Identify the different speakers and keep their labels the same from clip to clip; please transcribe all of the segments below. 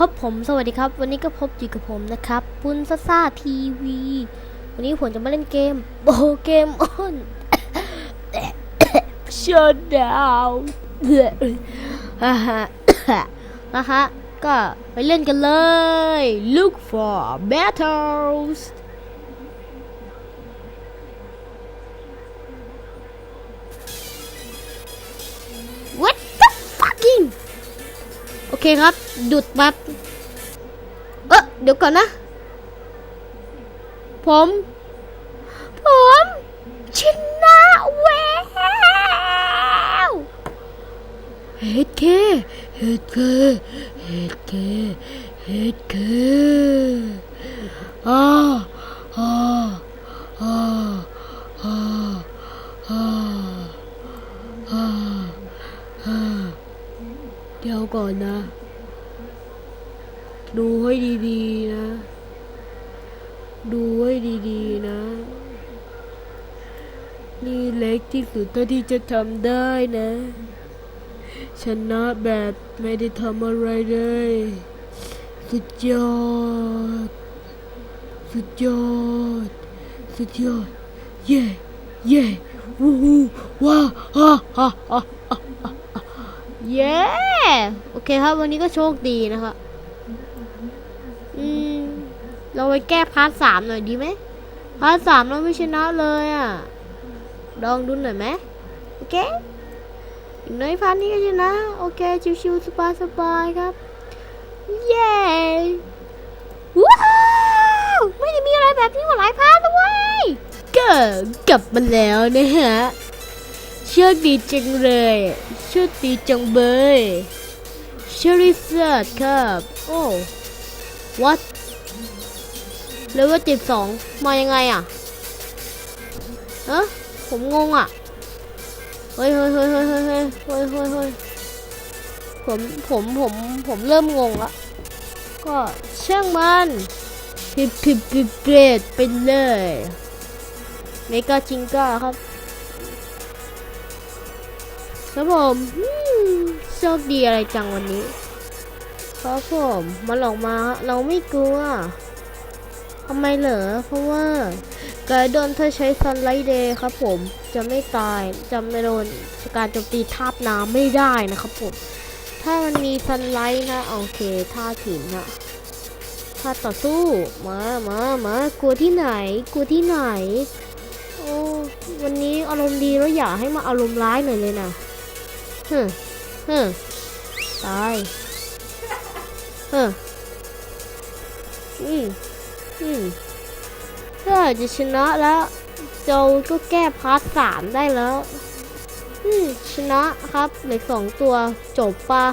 Speaker 1: ครับผมสวัสดีครับ วันนี้ก็พบอยู่กับผมนะครับปุ้นซ่าซ่าทีวี วันนี้ผมจะมาเล่นเกมโบเกมออนชัดดาวนะฮะก็ไปเล่นกันเลย look for battles คครับดุดแบบเออเดี๋ยวก่อนนะ ผม ผมชนะเววเฮดเคเฮดเคเฮดเคเฮดเคอ้าอ้าอ้าอ้าอ้าอ้าอ้า เดี๋ยวก่อนนะ ดูให้ดีๆนะ ดูให้ดีๆนะ นี่เล็กที่สุดเท่าที่จะทำได้นะ ชนะแบบไม่ได้ทำอะไรเลย สุดยอด สุดยอด สุดยอด เย่เย่วู้ฮู้ว้าฮ่าฮ่าฮ่า เย้โอเคครับวันนี้ก็โชคดีนะครับอืม เราไปแก้พาร์ทสามหน่อยดีไหมพาร์ทสามเราไม่ชนะเลยอะลองดูหน่อยไหมโอเคอีกหน่อยพาร์ทนี้ก็ชนะ โอเค ชิวๆสบายๆครับ เย้ว้าวไม่ได้มีอะไรแบบนี้มาหลายพาร์ทแล้วเว้ยก็กลับมาแล้วนะฮะ โชคดีจังเลยโชคดีจังเบยเชอริเซอร์ครับ โอ้ what เลเวลเจ็ดสองมายังไงอะเอะผมงงอะเฮ้ยเฮ้ยเฮ้ยเฮ้ยเฮ้ยเฮ้ยเฮ้ยเฮ้ยเฮ้ยผมผมผมผมเริ่มงงละก็ช่างมันพิบพิบพิบเกรดไปเลยเมกาจิงก้าครับ ครับผมโชคดีอะไรจังวันนี้ ครับผมมันออกมา เราไม่กลัวทำไมเหรอ เพราะว่าการโดนถ้าใช้ซันไลท์เดย์ครับผม จะไม่ตาย จะไม่โดนการโจมตีทาบน้ำไม่ได้นะครับผม ถ้ามันมีซันไลท์นะ โอเคท่าถิ่นนะท่าต่อสู้ มา มา มากลัวที่ไหน กลัวที่ไหน โอ้ วันนี้อารมณ์ดีแล้วอยากให้มาอารมณ์ร้ายหน่อยเลยนะ ฮึฮึตายฮึอืมอืมก็จะชนะแล้วโจก็แก้พาร์ทสามได้แล้ว อืมชนะครับเหลือสองตัวจบปะ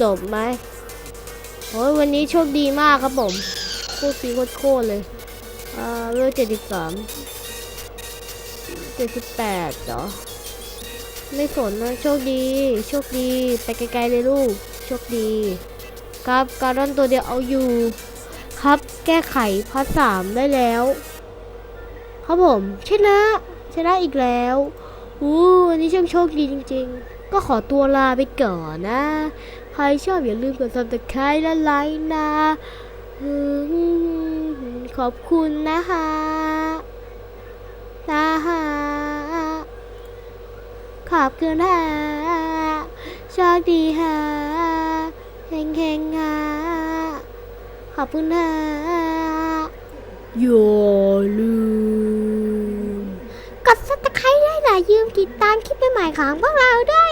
Speaker 1: จบไหมโอ้ยวันนี้โชคดีมากครับผม โคตรฟีโคตรเลย อ่าเวลเจ็ดสิบสามเจ็ดสิบแปดเหรอ ไม่สนนะโชคดี โชคดี ไปไกลๆเลยลูก โชคดี ครับการันตัวเดียวเอาอยู่ ครับแก้ไขพาร์ทสามได้แล้ว ครับผมชนะชนะอีกแล้วอู้วันนี้ช่างโชคดีจริง ๆ ก็ขอตัวลาไปก่อนนะ ใครชอบอย่าลืมกดซับสไครต์และไลค์นะขอบคุณนะคะ อบคุณฮะโชคดีฮะเฮงเฮงฮะขอบคุณฮะอย่าลืม กดซับสไครต์ได้นะยืมติดตามคลิปใหม่ๆของพวกเราด้วย